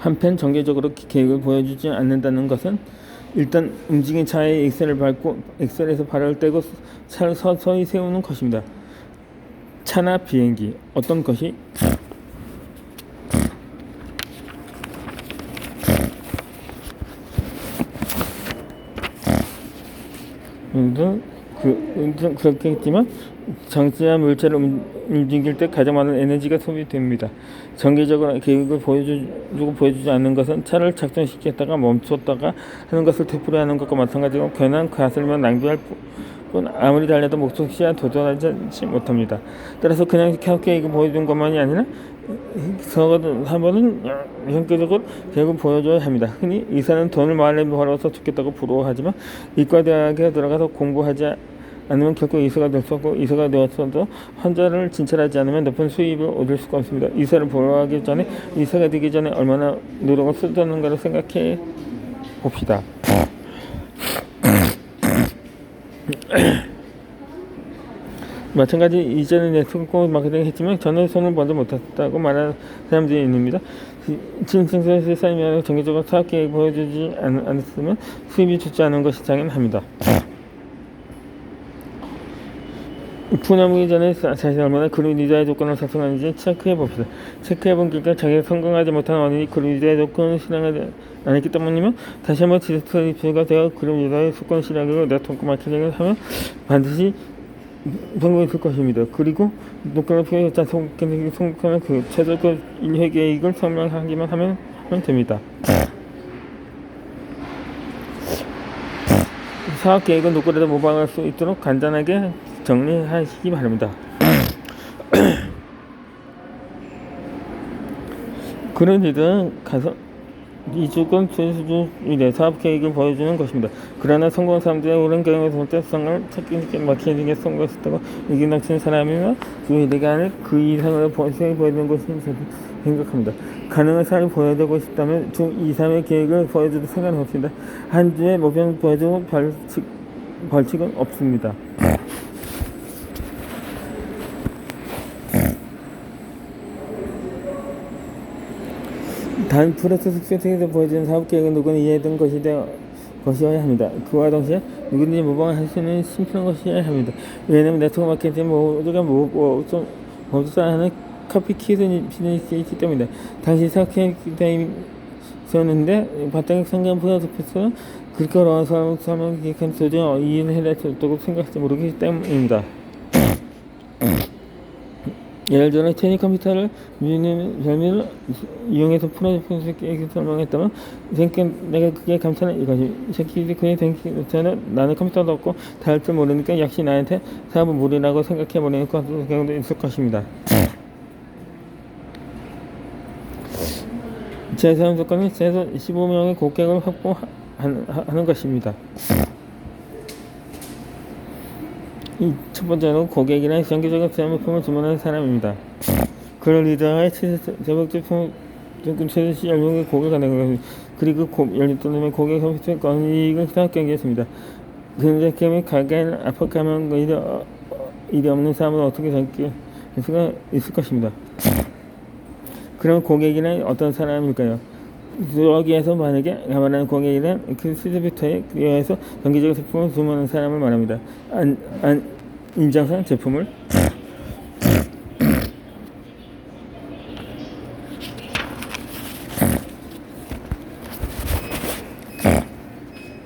한편 정기적으로 계획을 보여주지 않는다는 것은 일단 움직인 차의 엑셀을 밟고 엑셀에서 발을 떼고 차를 서서히 세우는 것입니다. 차나 비행기 어떤 것이 음, 그, 음, 그렇겠지만 정지한 물체를 움- 움직일 때 가장 많은 에너지가 소비됩니다. 정기적으로 계획을 보여주고 보여주지 않는 것은 차를 작동시켰다가 멈췄다가 하는 것을 되풀이하는 것과 마찬가지고 괜한 가슬만 낭비할 뿐 아무리 달려도 목적지에 도달하지 못합니다. 따라서 그냥 계획을 보여준 것만이 아니라 한 번은 현격적으로 계획을 보여줘야 합니다. 흔히 의사는 돈을 많이 벌어서 죽겠다고 부러워하지만 이과대학에 들어가서 공부하지 않으면 결코 의사가 될 수 없고 의사가 되었어도 환자를 진찰하지 않으면 높은 수입을 얻을 수가 없습니다. 의사를 보러하기 전에 의사가 되기 전에 얼마나 노력을 쏟았는가를 생각해 봅시다. 마찬가지 이전에 네트워크 마케팅 했지만 저는 손을 먼저 못했다고 말하는 사람들이 있습니다. 진승선수의 쌓이면 정기적으로 사업 계획 보여주지 않, 않았으면 수입이 좋지 않은 것이 당연합니다. 분양하기 전에 사- 자신이 얼마나 그룹 리더의 조건을 작성하는지 체크해 봅시다. 체크해 본 결과 자기가 성공하지 못한 원인이 그룹 리더의 조건을 실행하지 않았기 때문이면 다시 한번 디지털 리뷰가 되어 그룹 리더의 조건 실행으로 네트워크 마케팅을 하면 반드시 성공했을 것입니다. 그리고 피해 작성하는 성공하면 그 최저급 인회 계획을 설명하기만 하면, 하면 됩니다. 사업 계획은 누구라도 모방할 수 있도록 간단하게 정리하시기 바랍니다. 그런 일은 가서 이쪽은 수준의 사업 계획을 보여주는 것입니다. 그러나 성공한 사람들의 오랜 경험에서 볼 특성을 찾기 마케팅에 성공했다고 여기 넘치는 사람이면 그 내가 그 이상을 보여주는 보여주는 것을 생각합니다. 가능한 사람이 보여주고 싶다면 중 2, 3의 계획을 보여줘도 상관없습니다. 한 주의 목표를 보여주고 벌칙, 벌칙은 없습니다. 단 프로세스 숙제에서 보여주는 사업 계획은 누구는 이해했던 것이 되어 것이어야 합니다. 그와 동시에 누구든지 모방할 수 있는 심플한 것이어야 합니다. 왜냐하면 네트워크 마케팅 모두가 뭐좀 법사하는 커피 키스는 있기 때문이다. 당시 사업 계획이 있었는데 바탕에 상관 프로세스는 그렇게 어려운 사람 사람 계획한 도저히 이해를 해낼 수 없다고 생각할지 모르기 때문입니다. 예를 들어 테니 컴퓨터를 유인의 별미를 이용해서 프로젝트 계획을 설명했다면 생각 내가 그게 감탄한 이거지 이 새끼들이 그의 컴퓨터는 나는 컴퓨터도 없고 다 할 줄 모르니까 역시 나한테 사업은 무리라고 생각해 버리는 경우도 있을 것입니다. 제3 조건은 최소 15명의 고객을 확보하는 것입니다. 이첫 번째는 고객이나 정기적인 제품을 주문하는 사람입니다. 그런 리더의 제목 제품 최대시 열명의 고객가 되는 것입니다. 그리고 열리또는 고객 건이익을 사업 경기했습니다. 그런데 그러면 가게는 압박하면 일이, 어, 일이 없는 사람은 어떻게 할 수가 있을 것입니다. 그럼 고객이란 어떤 사람일까요? 여기에서 만약에 말하는 고객이란 그 디스트리뷰터에 의해서 정기적인 제품을 주문하는 사람을 말합니다. 안, 안 인정상 제품을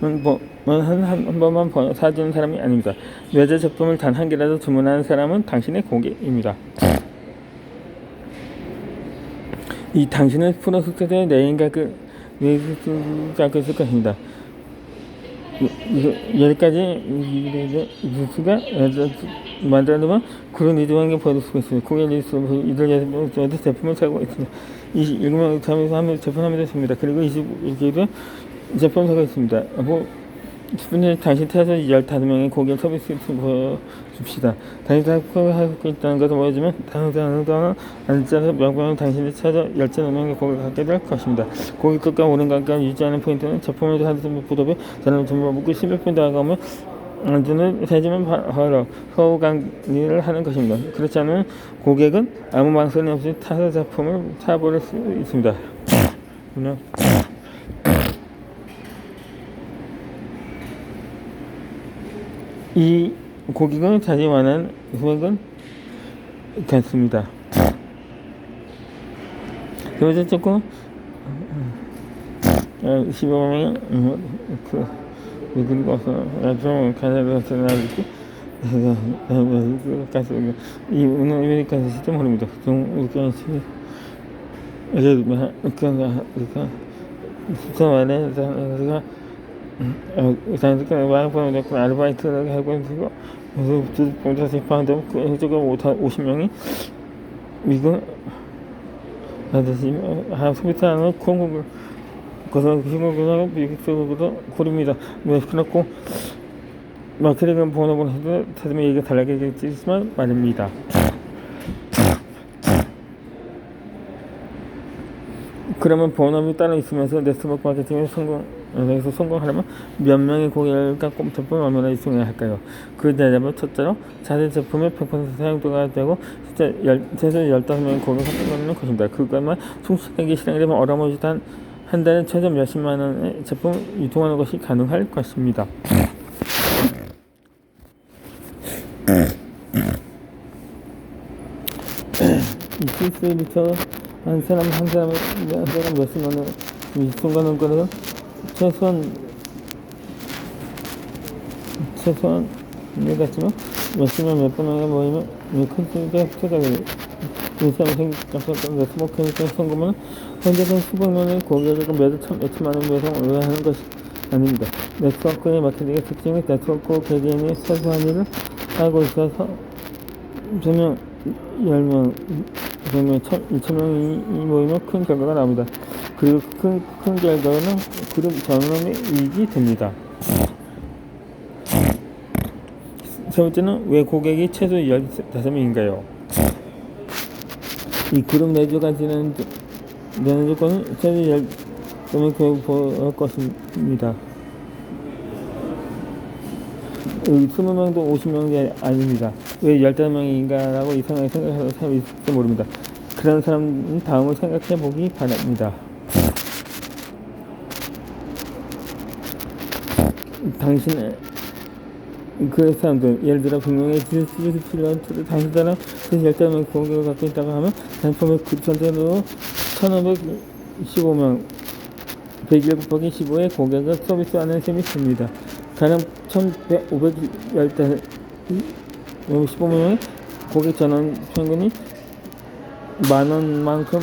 뭐, 한, 한, 한 번만 번- 사주는 사람이 아닙니다. 외제 제품을 단 한 개라도 주문하는 사람은 당신의 고객입니다. 이 당신은 프로 숙제의 내인가 그 외수가 있을 것입니다. 여기까지 뉴스가 만들어두면 그런 리드왕에 보여줄 수가 있습니다. 고객 리스트 이들 제품을 사고 있습니다. 이 읽으면 잠에서 하면 제품 하면 됐습니다. 그리고 21개도 제품 사고 있습니다. 뭐 10분에 당신 태서 15명의 고객 서비스 보여줍시다. 당신 하고 있다는 것을 보여주면 당사는 앉아서 명분은 당신이 찾아 15명의 고객을 갖게 될 것입니다. 고객 끝과 오른 관계를 유지하는 포인트는 제품을 하는 부도에 저는 정보 묻고 10분 다가오면 안주는 세지면 바로 허우 관리를 하는 것입니다. 그렇지 않으면 고객은 아무 망설임 없이 타사 제품을 사버릴 수 있습니다. 그냥 이 고객은 자기 원하는 금액은 같습니다. 그래서 조금 어, 15만 원, 그, 그리고 와서 좀 가능해서 나올지 가서 이 오늘 아메리카에서 진짜 모릅니다. 좀 이렇게 이제 그러니까 그러니까 진짜 말해 제가 자기가 와이프를 놓고 아르바이트를 하고 있고 그래서 집하는데 그 저거 50명이 미국 아저씨 한 소비자는 콩국을 그래서 한국에서 미국 쪽으로 고릅니다. 네, 그렇고 마케팅은 번호를 해도 찾으면 얘기가 달라지겠지만 말입니다. 그러면 번호이 따로 있으면서 네트워크 마케팅에 성공, 여기서 성공하려면 몇 명의 갖고 제품을 얼마나 이용해야 할까요? 그 대답은 첫째로 자세 제품의 100% 사용도가 되고 실제 열, 최소 15명의 고객을 확보하는 것입니다. 그것만 충실하게 실행되면 어려워지다 한, 한 달에 최소 몇십만 원의 제품을 유통하는 것이 가능할 것입니다. 이 실수부터 한 사람 한 사람 한 사람 몇십만 원 유통하는 거는 최소한 최소한 일 같지만 몇십만 몇백 명이 모이면 큰 수가 획득가 되고 인사람 생각해서 네트워크니까 성공은 현재는 수백 명의 고객을 매주 천 몇천만 원 배송 의뢰하는 것이 아닙니다. 네트워크의 마케팅의 특징은 네트워크 개개인이 사소한 일을 하고 있어서 두명 10명, 100명, 2,000명이 모이면 큰 결과가 나옵니다. 그리고 큰, 큰 결과는 그룹 전원의 이익이 됩니다. 세 번째는 왜 고객이 최소 15명인가요? 이 그룹 내주가 지는, 되는 조건은 최소 10명을 교육할 것입니다. 20명도 50명이 아닙니다. 왜 15명인가라고 이상하게 생각하는 사람이 있을지 모릅니다. 그런 사람은 다음을 생각해 보기 바랍니다. 당신의 그 사람들 예를 들어 100명의 지수를 필요한 당신 사람 그 15명 공격을 갖고 있다고 하면 단품의 그 전체로 1515명 101 곱하기 15의 고객을 서비스하는 셈이 됩니다. 가령 1515달 15명의 고객 전원 평균이 만 원만큼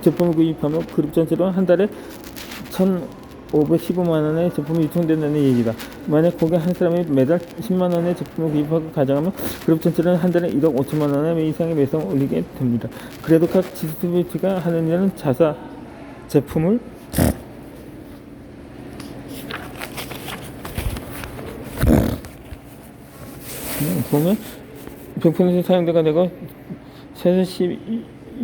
제품을 구입하면 그룹 전체로 한 달에 1,515만 원의 제품이 유통된다는 얘기다. 만약 고객 한 사람이 매달 10만 원의 제품을 구입하고 가져가면 그룹 전체는 한 달에 1억 5천만 원의 이상의 매성을 올리게 됩니다. 그래도 각 디스트리뷰트가 하는 일은 자사 제품을 보면 100% 사용자가 되고 최소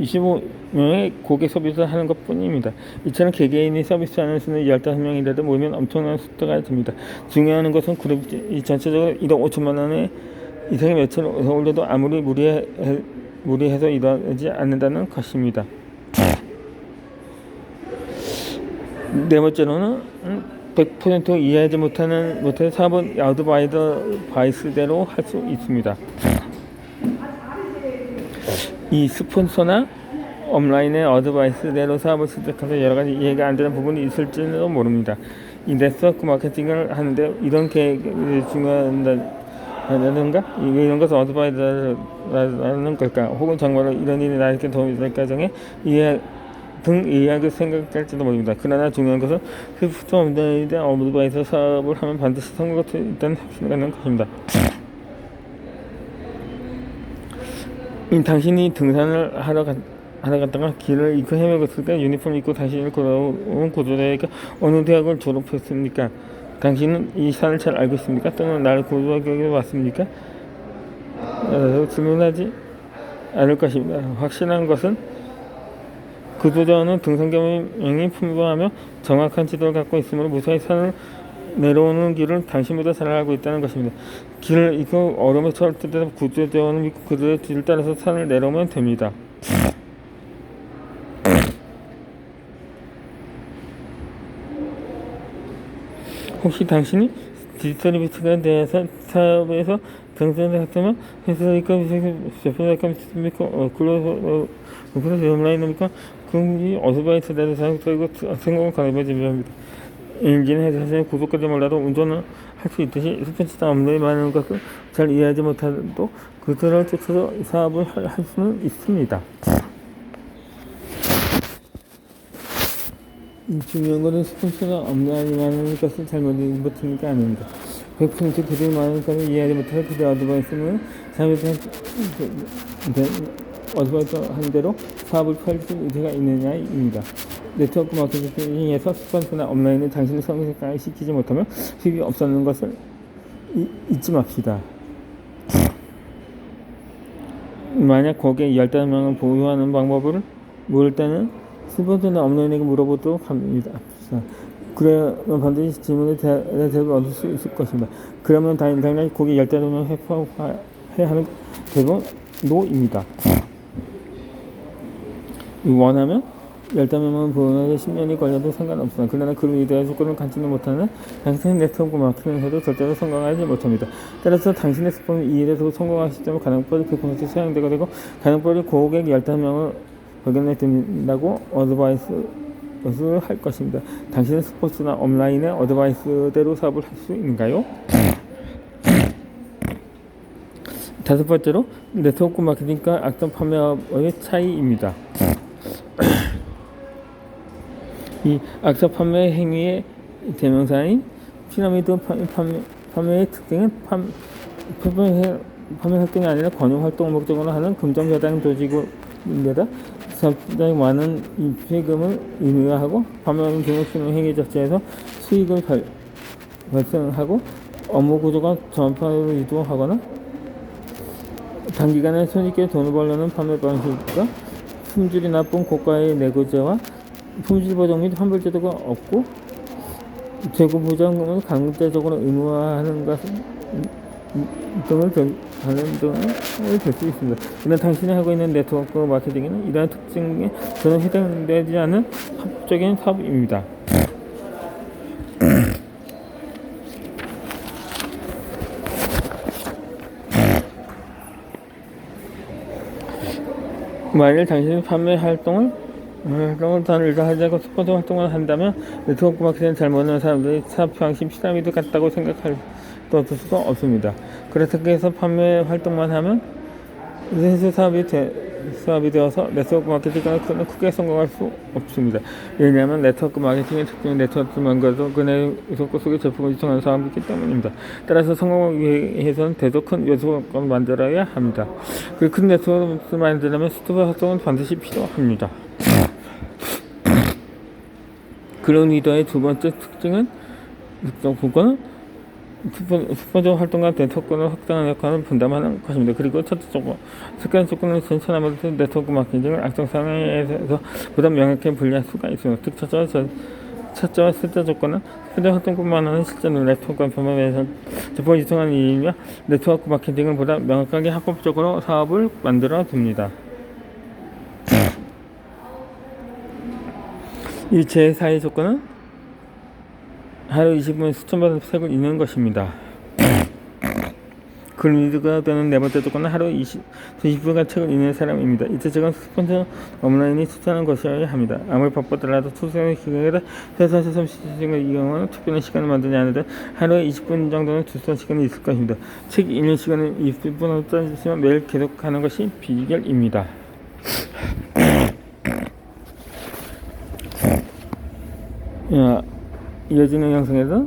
25명의 고객 서비스를 하는 것 뿐입니다. 이처럼 개개인이 서비스하는 수는 15명이라도 모이면 엄청난 숫자가 됩니다. 중요한 것은 그룹이 전체적으로 1억 5천만 원의 이상의 매출을 올려도 아무리 무리해, 무리해서 일어나지 않는다는 것입니다. 네 번째로는 100% 이해하지 못하는 못해 사업은 아드바이더 바이스대로 할 수 있습니다. 이 스폰서나 온라인의 어드바이스대로 사업을 시작해서 여러 가지 이해가 안 되는 부분이 있을지도 모릅니다. 이 네트워크 마케팅을 하는데 이런 계획이 중요하다는가? 이런 것을 어드바이더라는 걸까? 혹은 정말로 이런 일이 나에게 도움이 될까 정에 이해 등 이야기 생각할지도 모릅니다. 그러나 중요한 것은 소프트 온라인에 대한 어드바이서 사업을 하면 반드시 수 있다는 확신을 갖는 것입니다. 당신이 등산을 하러 가, 하러 갔다가 길을 잃고 헤매었을 때 유니폼 입고 당신을 걸어온 구조대가 어느 대학을 졸업했습니까? 당신은 이 산을 잘 알고 있습니까? 또는 나를 고등학교에 왔습니까? 어, 질문하지 않을 것입니다. 확실한 것은 구조자는 등산 경험이 풍부하며 정확한 지도를 갖고 있으므로 무사히 산을 내려오는 길을 당신보다 잘 알고 있다는 것입니다. 길을 잃고 얼음에 철들어 구조대원을 믿고 그들의 뒤를 따라서 산을 내려오면 됩니다. 혹시 당신이 디지털 비트에 대해서 사업에서 당선자 같으면 회사니까 제품이니까 믿습니까? 글로서 온라인입니까? 그럼 어스바이트 내려 사용 들고 가능해집니다. 인증해서 구독까지 몰라도 운전은 할 수 있듯이 스포츠다 업무에 많은 것을 잘 이해하지 못해도 그들을 쫓아서 사업을 할, 할 수는 있습니다. 이 중요한 것은 스폰서가 없나니 많은 것을 잘못 못하는 게 아닙니다. 100% 그들이 많은 것을 이해하지 못해서 그들 어드바이스는 잘못한 어드바이스 한 대로 사업을 펼칠 의지가 있느냐입니다. 네트워크 마케팅에서 스폰서나 온라인에 당신의 성실까지 시키지 못하면 수익이 없었는 것을 이- 잊지 맙시다. 만약 고객 15명을 보유하는 방법을 모를 때는 스폰서나 온라인에게 물어보도록 합니다. 자, 그러면 반드시 질문에 대- 대답을 얻을 수 있을 것입니다. 그러면 당- 당연히 고객 15명 회포해야 하는 대부분 노입니다. 원하면 15명만 보유하게 10년이 걸려도 상관없습니다. 그러나 그로 인해 조건을 갖지는 못하는 당신의 네트워크 마케팅에서도 절대로 성공하지 못합니다. 따라서 당신의 스폰 이 일에서 성공할 시점은 가능법이 100% 사용되게 되고 가능법이 고객 15명을 발견해 든다고 어드바이스를 할 것입니다. 당신의 스포츠나 온라인의 어드바이스대로 사업을 할 수 있는가요? 다섯 번째로 네트워크 마케팅과 악성 판매업의 차이입니다. 이 악성 판매 행위의 대명사인 피라미드 판- 판매, 판매의 특징은 판, 판매, 판매 활동이 아니라 권유 활동 목적으로 하는 금전 배당 조직인데다. 상당히 많은 입회금을 의무화하고 판매하는 등록신호 행위 자체에서 수익을 발, 발생하고 업무 구조가 전파로 이동하거나 단기간에 손익에 돈을 벌려는 판매 방식과 품질이 나쁜 고가의 내구재와 품질 보장 및 환불 제도가 없고 재고 보장금을 강제적으로 의무화하는 것 등을 전- 하는 등을 될수 있습니다. 그러나 당신이 하고 있는 네트워크 마케팅에는 이러한 특징에 전혀 해당되지 않은 합법적인 사업입니다. 만일 당신이 판매 활동을 활동을 단 일하자고 스폰서 활동을 한다면 네트워크 마케팅을 잘 모르는 사람들이 방식 피라미드 같다고 생각할 수 수가 없습니다. 그래서 그래서 판매 활동만 하면 회사 사업이 되, 사업이 되어서 네트워크 마케팅은 크- 크게 성공할 수 없습니다. 왜냐하면 네트워크 마케팅의 특징은 네트워크만 가도 그 내용 속의 제품을 유통하는 사람이기 때문입니다. 따라서 성공을 위해서는 대도 큰 네트워크를 만들어야 합니다. 그 큰 네트워크를 만들려면 스토브 활동은 반드시 필요합니다. 그런 리더의 두 번째 특징은 그거는 스포츠 활동과 네트워크를 확장하는 역할을 분담하는 것입니다. 그리고 첫째 조건, 습관 조건을 전천하면서 네트워크 마케팅을 악성 상황에서 보다 명확하게 분리할 수가 있습니다. 즉, 첫째와 셋째 조건은 스포츠 활동뿐만 아니라 실제로 네트워크와 범함에서 제품 유통하는 일이며 네트워크 마케팅을 보다 명확하게 합법적으로 사업을 만들어 줍니다. 이 제4의 조건은 하루 20분 수천 번의 책을 읽는 것입니다. 글리드가 되는 네 번째 조건은 하루 20, 20분간 책을 읽는 사람입니다. 이때 책은 스폰서 온라인이 추천하는 것이어야 합니다. 아무리 바쁘더라도 투자의 기간에다 회사 시스템 시스템을 이용하는 특별한 시간을 만들지 않아도 하루에 20분 정도는 투자 시간이 있을 것입니다. 책 읽는 시간은 20분으로 짜주시면 매일 계속하는 것이 비결입니다. 이어지는 영상에서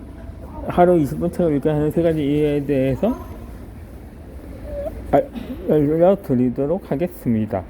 하루 20분 책을 읽게 하는 세 가지 이해에 대해서 알- 알려드리도록 하겠습니다.